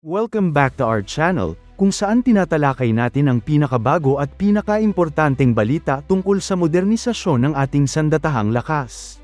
Welcome back to our channel, kung saan tinatalakay natin ang pinakabago at pinakaimportanteng balita tungkol sa modernisasyon ng ating sandatahang lakas.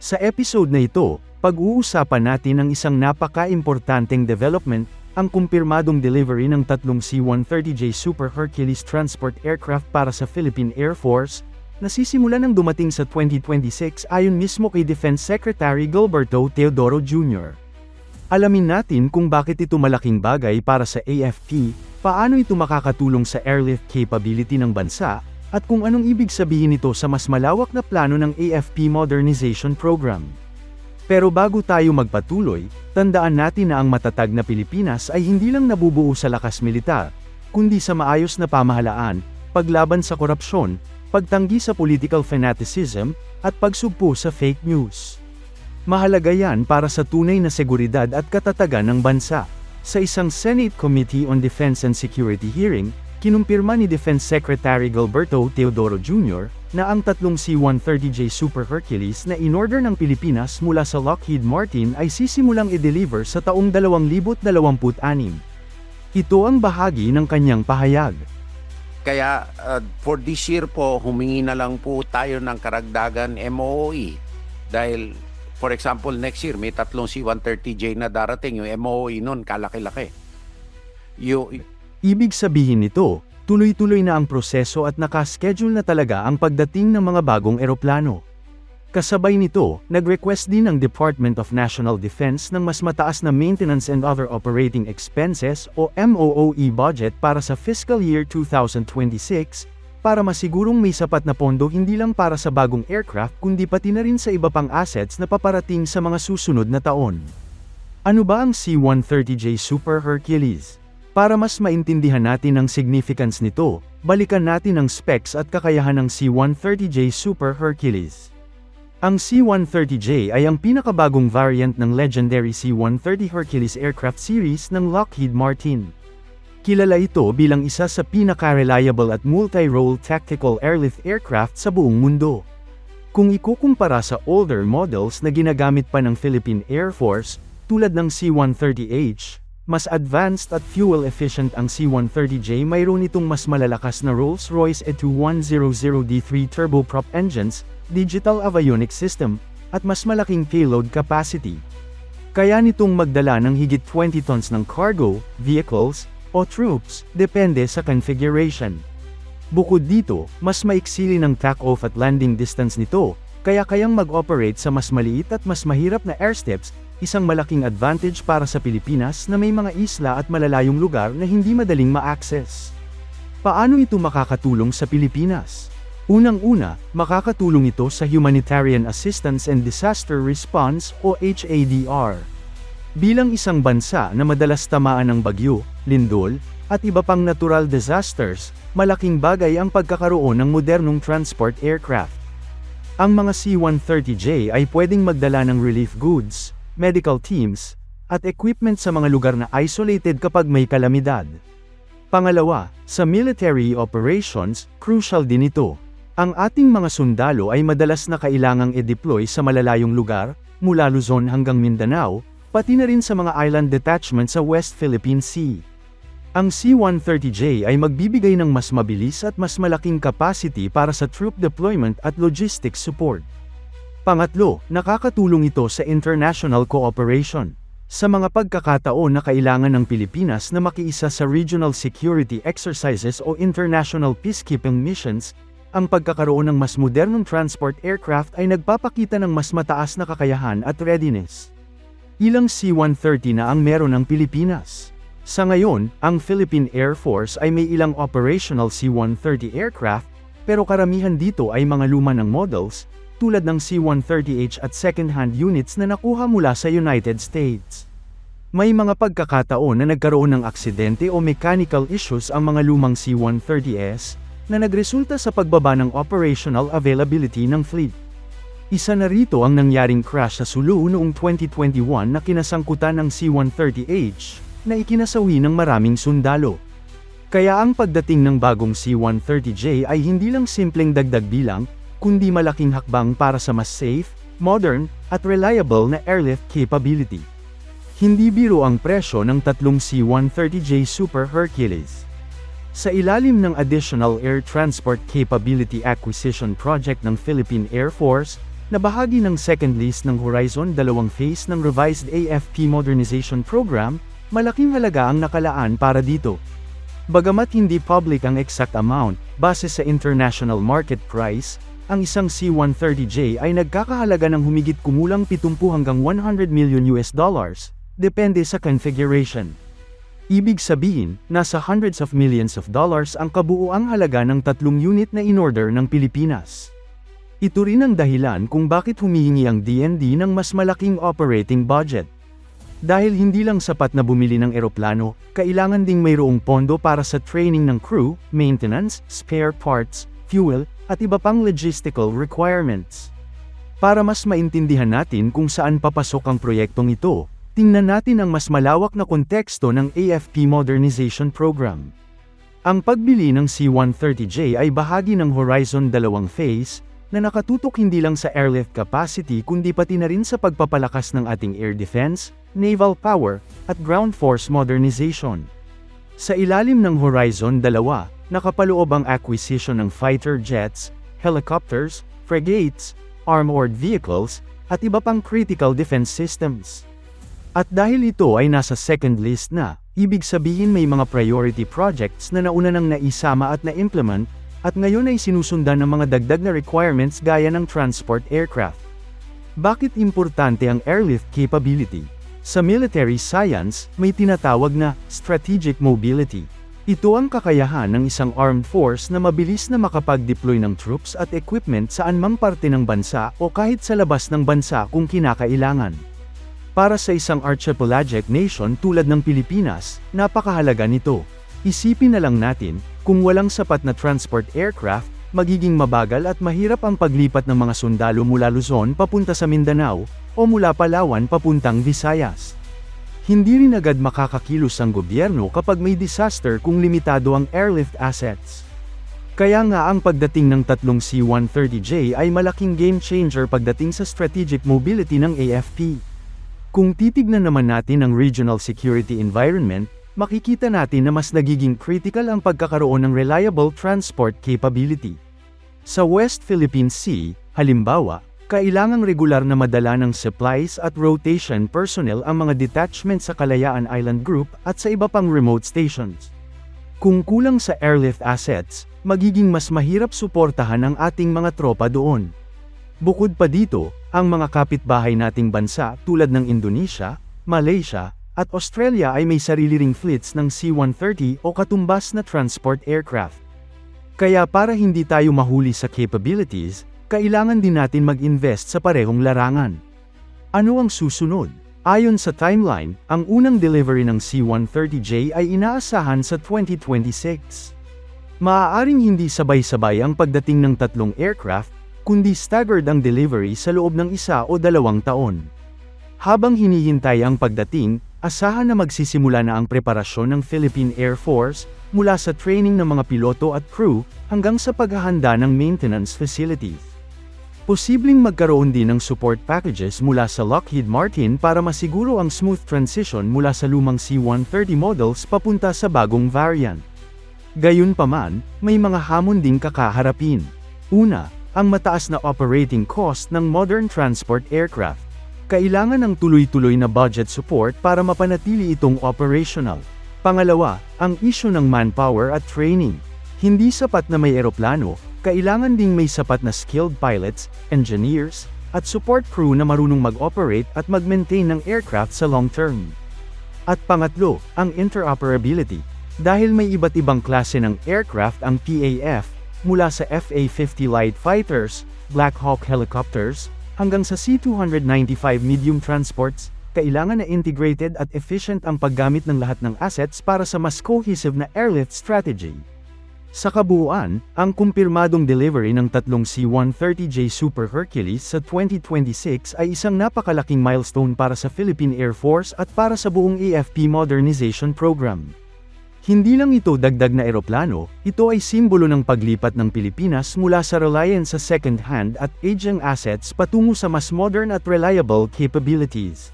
Sa episode na ito, pag-uusapan natin ang isang napaka-importanteng development, ang kumpirmadong delivery ng tatlong C-130J Super Hercules transport aircraft para sa Philippine Air Force, nasisimula ng dumating sa 2026 ayon mismo kay Defense Secretary Gilberto Teodoro Jr. Alamin natin kung bakit ito malaking bagay para sa AFP, paano ito makakatulong sa airlift capability ng bansa, at kung anong ibig sabihin nito sa mas malawak na plano ng AFP Modernization Program. Pero bago tayo magpatuloy, tandaan natin na ang matatag na Pilipinas ay hindi lang nabubuo sa lakas militar, kundi sa maayos na pamahalaan, paglaban sa korupsyon, pagtanggi sa political fanaticism, at pagsugpo sa fake news. Mahalaga yan para sa tunay na seguridad at katatagan ng bansa. Sa isang Senate Committee on Defense and Security hearing, kinumpirma ni Defense Secretary Gilberto Teodoro Jr. na ang tatlong C-130J Super Hercules na inorder ng Pilipinas mula sa Lockheed Martin ay sisimulang i-deliver sa taong 2026. Ito ang bahagi ng kanyang pahayag. Kaya uh, for this year po, humingi na lang po tayo ng karagdagan MOE. Dahil, for example, next year may tatlong C-130J na darating. Yung MOE nun, kalaki-laki. Yung, Ibig sabihin nito, tuloy-tuloy na ang proseso at nakaschedule na talaga ang pagdating ng mga bagong eroplano. Kasabay nito, nag-request din ang Department of National Defense ng mas mataas na Maintenance and Other Operating Expenses o MOOE budget para sa fiscal year 2026, para masigurong may sapat na pondo hindi lang para sa bagong aircraft kundi pati na rin sa iba pang assets na paparating sa mga susunod na taon. Ano ba ang C-130J Super Hercules? Para mas maintindihan natin ang significance nito, balikan natin ang specs at kakayahan ng C-130J Super Hercules. Ang C-130J ay ang pinakabagong variant ng legendary C-130 Hercules aircraft series ng Lockheed Martin. Kilala ito bilang isa sa pinaka-reliable at multi-role tactical airlift aircraft sa buong mundo. Kung ikukumpara sa older models na ginagamit pa ng Philippine Air Force, tulad ng C-130H, mas advanced at fuel-efficient ang C-130J mayroon itong mas malalakas na Rolls-Royce E2100D3 turboprop engines, digital avionics system, at mas malaking payload capacity. Kaya nitong magdala ng higit 20 tons ng cargo, vehicles, o troops, depende sa configuration. Bukod dito, mas maiksili ng takeoff at landing distance nito, kaya kayang mag-operate sa mas maliit at mas mahirap na airsteps, isang malaking advantage para sa Pilipinas na may mga isla at malalayong lugar na hindi madaling ma-access. Paano ito makakatulong sa Pilipinas? Unang-una, makakatulong ito sa Humanitarian Assistance and Disaster Response o HADR. Bilang isang bansa na madalas tamaan ng bagyo, lindol, at iba pang natural disasters, malaking bagay ang pagkakaroon ng modernong transport aircraft. Ang mga C-130J ay pwedeng magdala ng relief goods, medical teams, at equipment sa mga lugar na isolated kapag may kalamidad. Pangalawa, sa military operations, crucial din ito. Ang ating mga sundalo ay madalas na kailangang i-deploy sa malalayong lugar, mula Luzon hanggang Mindanao, pati na rin sa mga island detachment sa West Philippine Sea. Ang C-130J ay magbibigay ng mas mabilis at mas malaking capacity para sa troop deployment at logistics support. Pangatlo, nakakatulong ito sa international cooperation. Sa mga pagkakataon na kailangan ng Pilipinas na makiisa sa regional security exercises o international peacekeeping missions, ang pagkakaroon ng mas modernong transport aircraft ay nagpapakita ng mas mataas na kakayahan at readiness. Ilang C-130 na ang meron ng Pilipinas. Sa ngayon, ang Philippine Air Force ay may ilang operational C-130 aircraft, pero karamihan dito ay mga luma ng models, tulad ng C-130H at second-hand units na nakuha mula sa United States. May mga pagkakataon na nagkaroon ng aksidente o mechanical issues ang mga lumang C-130S, na nagresulta sa pagbaba ng operational availability ng fleet. Isa na rito ang nangyaring crash sa Sulu noong 2021 na kinasangkutan ng C-130H, na ikinasawi ng maraming sundalo. Kaya ang pagdating ng bagong C-130J ay hindi lang simpleng dagdag bilang, kundi malaking hakbang para sa mas safe, modern, at reliable na airlift capability. Hindi biro ang presyo ng tatlong C-130J Super Hercules. Sa ilalim ng Additional Air Transport Capability Acquisition Project ng Philippine Air Force, na bahagi ng second list ng Horizon dalawang phase ng revised AFP Modernization Program, malaking halaga ang nakalaan para dito. Bagamat hindi public ang exact amount, base sa international market price, ang isang C-130J ay nagkakahalaga ng humigit kumulang 70 hanggang 100 million US dollars, depende sa configuration. Ibig sabihin, nasa hundreds of millions of dollars ang kabuuang halaga ng tatlong unit na in-order ng Pilipinas. Ito rin ang dahilan kung bakit humihingi ang DND ng mas malaking operating budget. Dahil hindi lang sapat na bumili ng eroplano, kailangan ding mayroong pondo para sa training ng crew, maintenance, spare parts, fuel, at iba pang logistical requirements. Para mas maintindihan natin kung saan papasok ang proyektong ito, tingnan natin ang mas malawak na konteksto ng AFP Modernization Program. Ang pagbili ng C-130J ay bahagi ng Horizon 2 phase, na nakatutok hindi lang sa airlift capacity kundi pati na rin sa pagpapalakas ng ating air defense, naval power, at ground force modernization. Sa ilalim ng Horizon 2, nakapaloob ang acquisition ng fighter jets, helicopters, frigates, armored vehicles, at iba pang critical defense systems. At dahil ito ay nasa second list na, ibig sabihin may mga priority projects na nauna nang naisama at na-implement, at ngayon ay sinusundan ng mga dagdag na requirements gaya ng transport aircraft. Bakit importante ang airlift capability? Sa military science, may tinatawag na strategic mobility. Ito ang kakayahan ng isang armed force na mabilis na makapag-deploy ng troops at equipment saan mang parte ng bansa o kahit sa labas ng bansa kung kinakailangan. Para sa isang archipelagic nation tulad ng Pilipinas, napakahalaga nito. Isipin na lang natin, kung walang sapat na transport aircraft, magiging mabagal at mahirap ang paglipat ng mga sundalo mula Luzon papunta sa Mindanao, o mula Palawan papuntang Visayas. Hindi rin agad makakakilos ang gobyerno kapag may disaster kung limitado ang airlift assets. Kaya nga ang pagdating ng tatlong C-130J ay malaking game changer pagdating sa strategic mobility ng AFP. Kung titignan naman natin ang regional security environment, makikita natin na mas nagiging critical ang pagkakaroon ng reliable transport capability. Sa West Philippine Sea, halimbawa, kailangang regular na madala ng supplies at rotation personnel ang mga detachment sa Kalayaan Island Group at sa iba pang remote stations. Kung kulang sa airlift assets, magiging mas mahirap suportahan ang ating mga tropa doon. Bukod pa dito, ang mga kapitbahay nating bansa tulad ng Indonesia, Malaysia, at Australia ay may sarili ring fleets ng C-130 o katumbas na transport aircraft. Kaya para hindi tayo mahuli sa capabilities, kailangan din natin mag-invest sa parehong larangan. Ano ang susunod? Ayon sa timeline, ang unang delivery ng C-130J ay inaasahan sa 2026. Maaaring hindi sabay-sabay ang pagdating ng tatlong aircraft, kundi staggered ang delivery sa loob ng isa o dalawang taon. Habang hinihintay ang pagdating, asahan na magsisimula na ang preparasyon ng Philippine Air Force, mula sa training ng mga piloto at crew, hanggang sa paghahanda ng maintenance facilities. Posibleng magkaroon din ng support packages mula sa Lockheed Martin para masiguro ang smooth transition mula sa lumang C-130 models papunta sa bagong variant. Gayunpaman, may mga hamon ding kakaharapin. Una, ang mataas na operating cost ng modern transport aircraft. Kailangan ng tuloy-tuloy na budget support para mapanatili itong operational. Pangalawa, ang issue ng manpower at training. Hindi sapat na may eroplano, kailangan ding may sapat na skilled pilots, engineers, at support crew na marunong mag-operate at mag-maintain ng aircraft sa long term. At pangatlo, ang interoperability. Dahil may iba't ibang klase ng aircraft ang PAF, mula sa FA-50 light fighters, Black Hawk helicopters, hanggang sa C-295 medium transports, kailangan na integrated at efficient ang paggamit ng lahat ng assets para sa mas cohesive na airlift strategy. Sa kabuuan, ang kumpirmadong delivery ng tatlong C-130J Super Hercules sa 2026 ay isang napakalaking milestone para sa Philippine Air Force at para sa buong AFP Modernization Program. Hindi lang ito dagdag na eroplano, ito ay simbolo ng paglipat ng Pilipinas mula sa reliance sa second-hand at aging assets patungo sa mas modern at reliable capabilities.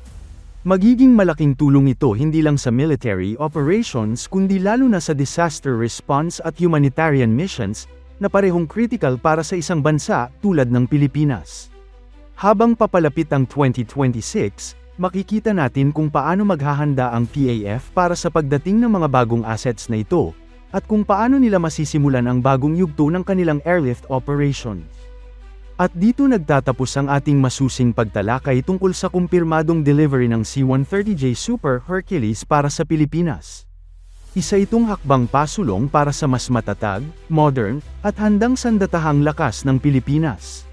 Magiging malaking tulong ito hindi lang sa military operations kundi lalo na sa disaster response at humanitarian missions na parehong critical para sa isang bansa tulad ng Pilipinas. Habang papalapit ang 2026, makikita natin kung paano maghahanda ang PAF para sa pagdating ng mga bagong assets na ito, at kung paano nila masisimulan ang bagong yugto ng kanilang airlift operations. At dito nagtatapos ang ating masusing pagtalakay tungkol sa kumpirmadong delivery ng C-130J Super Hercules para sa Pilipinas. Isa itong hakbang pasulong para sa mas matatag, modern, at handang sandatahang lakas ng Pilipinas.